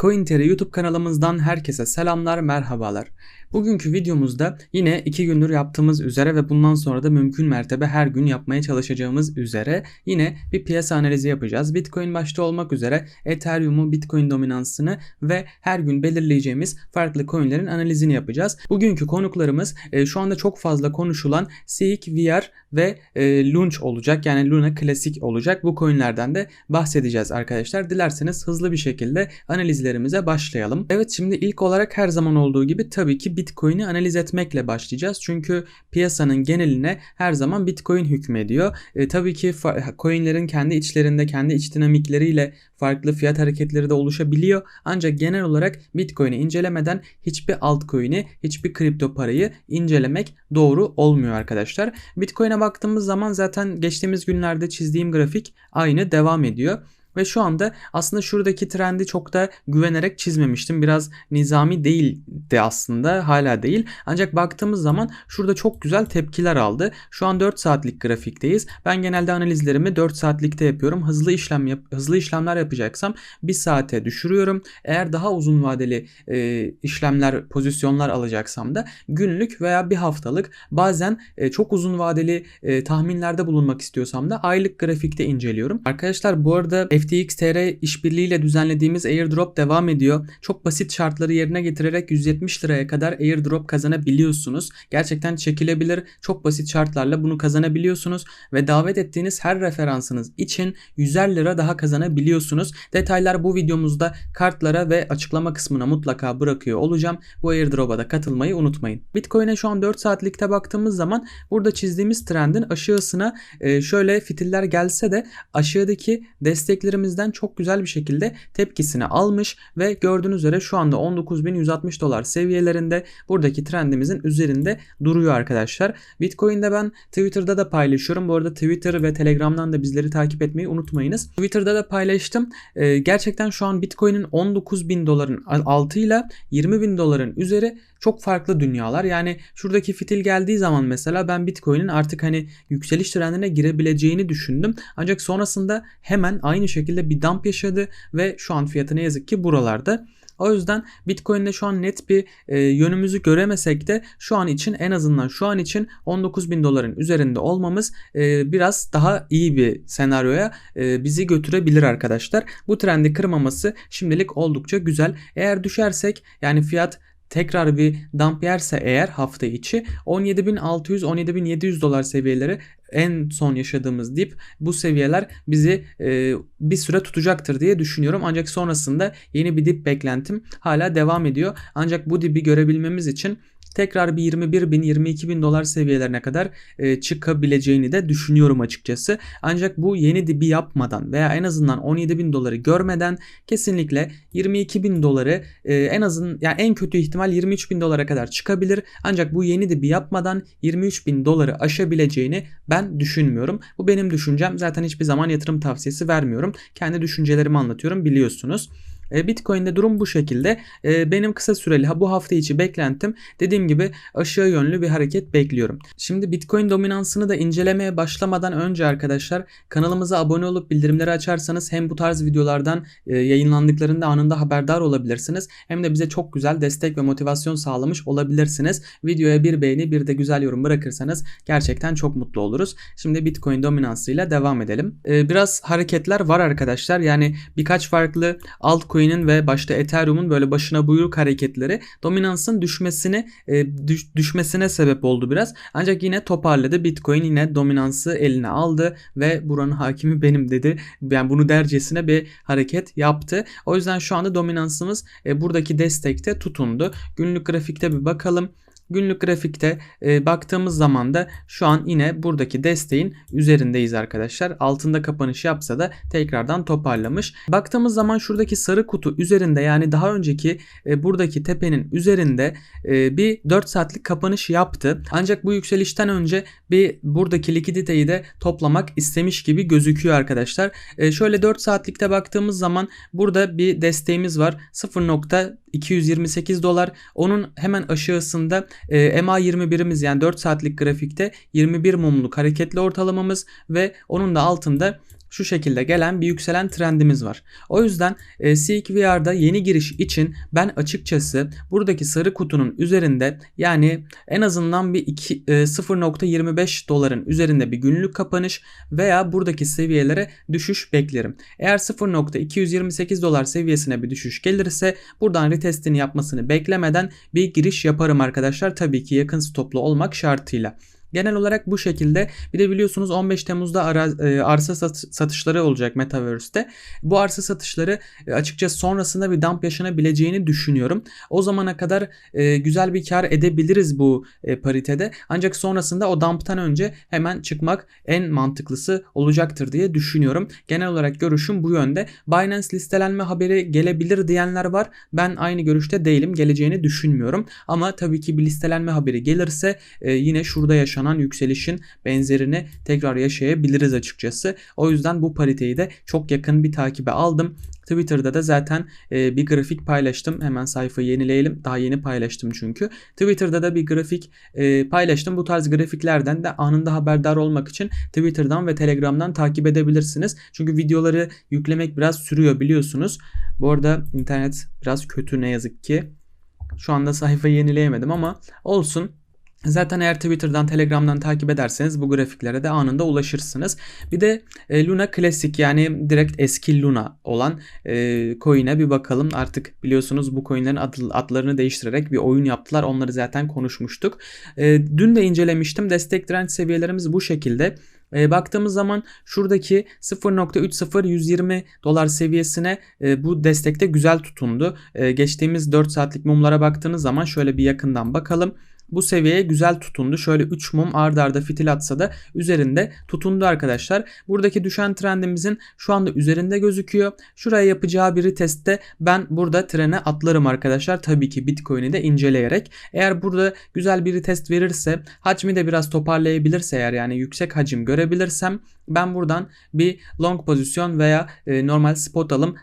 CoinTR YouTube kanalımızdan herkese selamlar, merhabalar. Bugünkü videomuzda yine iki gündür yaptığımız üzere ve bundan sonra da mümkün mertebe her gün yapmaya çalışacağımız üzere yine bir piyasa analizi yapacağız. Bitcoin başta olmak üzere Ethereum'u, Bitcoin dominansını ve her gün belirleyeceğimiz farklı coinlerin analizini yapacağız. Bugünkü konuklarımız e, şu anda çok fazla konuşulan Seek VR ve e, Launch olacak. Yani Luna Classic olacak. Bu coinlerden de bahsedeceğiz arkadaşlar. Dilerseniz hızlı bir şekilde analizlerimize başlayalım. Evet şimdi ilk olarak her zaman olduğu gibi tabii ki Bitcoin'i analiz etmekle başlayacağız. Çünkü piyasanın geneline her zaman Bitcoin hükmediyor. E, tabii ki coinlerin kendi içlerinde, kendi iç dinamikleriyle farklı fiyat hareketleri de oluşabiliyor. Ancak genel olarak Bitcoin'i incelemeden hiçbir altcoin'i, hiçbir kripto parayı incelemek doğru olmuyor arkadaşlar. Bitcoin'e baktığımız zaman zaten geçtiğimiz günlerde çizdiğim grafik aynı devam ediyor. Ve şu anda aslında şuradaki trendi çok da güvenerek çizmemiştim. Biraz nizami değildi aslında hala değil. Ancak baktığımız zaman şurada çok güzel tepkiler aldı. Şu an 4 saatlik grafikteyiz. Ben genelde analizlerimi 4 saatlikte yapıyorum. Hızlı işlem yap hızlı işlemler yapacaksam 1 saate düşürüyorum. Eğer daha uzun vadeli e, işlemler, pozisyonlar alacaksam da günlük veya bir haftalık bazen e, çok uzun vadeli e, tahminlerde bulunmak istiyorsam da aylık grafikte inceliyorum. Arkadaşlar bu arada FTX TR işbirliğiyle düzenlediğimiz airdrop devam ediyor. Çok basit şartları yerine getirerek 170 liraya kadar airdrop kazanabiliyorsunuz. Gerçekten çekilebilir çok basit şartlarla bunu kazanabiliyorsunuz ve davet ettiğiniz her referansınız için 100'er lira daha kazanabiliyorsunuz. Detaylar bu videomuzda kartlara ve açıklama kısmına mutlaka bırakıyor olacağım. Bu airdrop'a da katılmayı unutmayın. Bitcoin'e şu an 4 saatlikte baktığımız zaman burada çizdiğimiz trendin aşağısına e, şöyle fitiller gelse de aşağıdaki destekleri üyelerimizden çok güzel bir şekilde tepkisini almış ve gördüğünüz üzere şu anda 19.160 dolar seviyelerinde buradaki trendimizin üzerinde duruyor arkadaşlar. Bitcoin'de ben Twitter'da da paylaşıyorum. Bu arada Twitter ve Telegram'dan da bizleri takip etmeyi unutmayınız. Twitter'da da paylaştım. Ee, gerçekten şu an Bitcoin'in 19.000 doların altıyla 20.000 doların üzeri çok farklı dünyalar. Yani şuradaki fitil geldiği zaman mesela ben Bitcoin'in artık hani yükseliş trendine girebileceğini düşündüm. Ancak sonrasında hemen aynı şekilde bir dump yaşadı ve şu an fiyatı ne yazık ki buralarda. O yüzden Bitcoin'de şu an net bir e, yönümüzü göremesek de şu an için en azından şu an için 19 bin doların üzerinde olmamız e, biraz daha iyi bir senaryoya e, bizi götürebilir arkadaşlar. Bu trendi kırmaması şimdilik oldukça güzel. Eğer düşersek yani fiyat tekrar bir dump yerse eğer hafta içi 17.600-17.700 dolar seviyeleri en son yaşadığımız dip bu seviyeler bizi e, bir süre tutacaktır diye düşünüyorum. Ancak sonrasında yeni bir dip beklentim hala devam ediyor. Ancak bu dibi görebilmemiz için tekrar bir 21 bin 22 bin dolar seviyelerine kadar e, çıkabileceğini de düşünüyorum açıkçası. Ancak bu yeni dibi yapmadan veya en azından 17 bin doları görmeden kesinlikle 22 bin doları e, en azın yani en kötü ihtimal 23 bin dolara kadar çıkabilir. Ancak bu yeni dibi yapmadan 23 bin doları aşabileceğini ben düşünmüyorum. Bu benim düşüncem. Zaten hiçbir zaman yatırım tavsiyesi vermiyorum. Kendi düşüncelerimi anlatıyorum biliyorsunuz. E, Bitcoin'de durum bu şekilde. E, benim kısa süreli bu hafta içi beklentim dediğim gibi aşağı yönlü bir hareket bekliyorum. Şimdi Bitcoin dominansını da incelemeye başlamadan önce arkadaşlar kanalımıza abone olup bildirimleri açarsanız hem bu tarz videolardan e, yayınlandıklarında anında haberdar olabilirsiniz. Hem de bize çok güzel destek ve motivasyon sağlamış olabilirsiniz. Videoya bir beğeni bir de güzel yorum bırakırsanız gerçekten çok mutlu oluruz. Şimdi Bitcoin dominansıyla devam edelim. Biraz hareketler var arkadaşlar. Yani birkaç farklı altcoin Bitcoin'in ve başta Ethereum'un böyle başına buyruk hareketleri dominansın düşmesini e, düş, düşmesine sebep oldu biraz. Ancak yine toparladı. Bitcoin yine dominansı eline aldı ve buranın hakimi benim dedi. Yani bunu dercesine bir hareket yaptı. O yüzden şu anda dominansımız e, buradaki destekte tutundu. Günlük grafikte bir bakalım. Günlük grafikte e, baktığımız zaman da şu an yine buradaki desteğin üzerindeyiz arkadaşlar. Altında kapanış yapsa da tekrardan toparlamış. Baktığımız zaman şuradaki sarı kutu üzerinde yani daha önceki e, buradaki tepenin üzerinde e, bir 4 saatlik kapanış yaptı. Ancak bu yükselişten önce bir buradaki likiditeyi de toplamak istemiş gibi gözüküyor arkadaşlar. E, şöyle 4 saatlikte baktığımız zaman burada bir desteğimiz var. 0.228 dolar. Onun hemen aşağısında e, MA21'imiz yani 4 saatlik grafikte 21 mumluk hareketli ortalamamız ve onun da altında şu şekilde gelen bir yükselen trendimiz var. O yüzden e, Seek VR'da yeni giriş için ben açıkçası buradaki sarı kutunun üzerinde yani en azından bir iki, e, 0.25 doların üzerinde bir günlük kapanış veya buradaki seviyelere düşüş beklerim. Eğer 0.228 dolar seviyesine bir düşüş gelirse buradan retestini yapmasını beklemeden bir giriş yaparım arkadaşlar. Tabii ki yakın stoplu olmak şartıyla. Genel olarak bu şekilde. Bir de biliyorsunuz 15 Temmuz'da ara, e, arsa satışları olacak Metaverse'te. Bu arsa satışları e, açıkçası sonrasında bir dump yaşanabileceğini düşünüyorum. O zamana kadar e, güzel bir kar edebiliriz bu e, paritede. Ancak sonrasında o dump'tan önce hemen çıkmak en mantıklısı olacaktır diye düşünüyorum. Genel olarak görüşüm bu yönde. Binance listelenme haberi gelebilir diyenler var. Ben aynı görüşte değilim. Geleceğini düşünmüyorum. Ama tabii ki bir listelenme haberi gelirse e, yine şurada yaşanan yaşanan yükselişin benzerini tekrar yaşayabiliriz açıkçası. O yüzden bu pariteyi de çok yakın bir takibe aldım. Twitter'da da zaten e, bir grafik paylaştım. Hemen sayfayı yenileyelim. Daha yeni paylaştım çünkü. Twitter'da da bir grafik e, paylaştım. Bu tarz grafiklerden de anında haberdar olmak için Twitter'dan ve Telegram'dan takip edebilirsiniz. Çünkü videoları yüklemek biraz sürüyor biliyorsunuz. Bu arada internet biraz kötü ne yazık ki. Şu anda sayfayı yenileyemedim ama olsun. Zaten eğer Twitter'dan, Telegram'dan takip ederseniz bu grafiklere de anında ulaşırsınız. Bir de e, Luna Classic yani direkt eski Luna olan e, coin'e bir bakalım. Artık biliyorsunuz bu coin'lerin ad, adlarını değiştirerek bir oyun yaptılar. Onları zaten konuşmuştuk. E, dün de incelemiştim. Destek direnç seviyelerimiz bu şekilde. E, baktığımız zaman şuradaki 0.30120 dolar seviyesine e, bu destekte güzel tutundu. E, geçtiğimiz 4 saatlik mumlara baktığınız zaman şöyle bir yakından bakalım bu seviyeye güzel tutundu. Şöyle 3 mum ard arda fitil atsa da üzerinde tutundu arkadaşlar. Buradaki düşen trendimizin şu anda üzerinde gözüküyor. Şuraya yapacağı bir retestte ben burada trene atlarım arkadaşlar. Tabii ki Bitcoin'i de inceleyerek. Eğer burada güzel bir test verirse hacmi de biraz toparlayabilirse eğer yani yüksek hacim görebilirsem ben buradan bir long pozisyon veya e, normal spot alım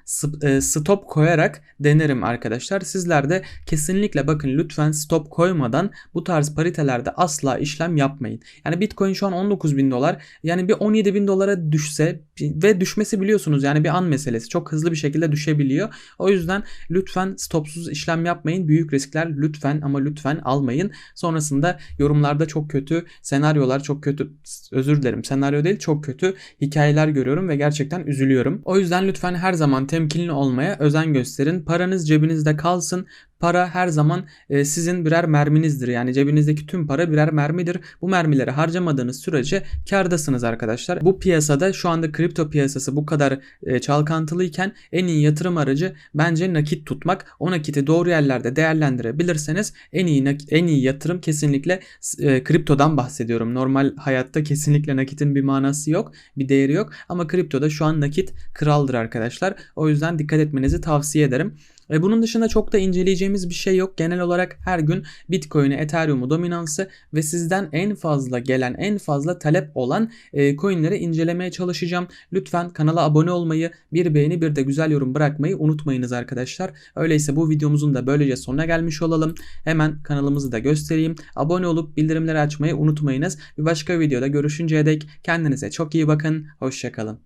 e, stop koyarak denerim arkadaşlar. Sizler de kesinlikle bakın lütfen stop koymadan bu tarz paritelerde asla işlem yapmayın. Yani Bitcoin şu an 19 bin dolar. Yani bir 17 bin dolara düşse ve düşmesi biliyorsunuz yani bir an meselesi. Çok hızlı bir şekilde düşebiliyor. O yüzden lütfen stopsuz işlem yapmayın. Büyük riskler lütfen ama lütfen almayın. Sonrasında yorumlarda çok kötü senaryolar çok kötü özür dilerim senaryo değil çok kötü hikayeler görüyorum ve gerçekten üzülüyorum. O yüzden lütfen her zaman temkinli olmaya özen gösterin. Paranız cebinizde kalsın para her zaman e, sizin birer merminizdir. Yani cebinizdeki tüm para birer mermidir. Bu mermileri harcamadığınız sürece kardasınız arkadaşlar. Bu piyasada şu anda kripto piyasası bu kadar e, çalkantılıyken en iyi yatırım aracı bence nakit tutmak. O nakiti doğru yerlerde değerlendirebilirseniz en iyi en iyi yatırım kesinlikle e, kriptodan bahsediyorum. Normal hayatta kesinlikle nakitin bir manası yok, bir değeri yok ama kriptoda şu an nakit kraldır arkadaşlar. O yüzden dikkat etmenizi tavsiye ederim. E bunun dışında çok da inceleyeceğimiz bir şey yok. Genel olarak her gün Bitcoin'i, Ethereum'u dominansı ve sizden en fazla gelen, en fazla talep olan e, coinleri incelemeye çalışacağım. Lütfen kanala abone olmayı, bir beğeni bir de güzel yorum bırakmayı unutmayınız arkadaşlar. Öyleyse bu videomuzun da böylece sonuna gelmiş olalım. Hemen kanalımızı da göstereyim. Abone olup bildirimleri açmayı unutmayınız. Bir başka videoda görüşünceye dek kendinize çok iyi bakın. Hoşçakalın.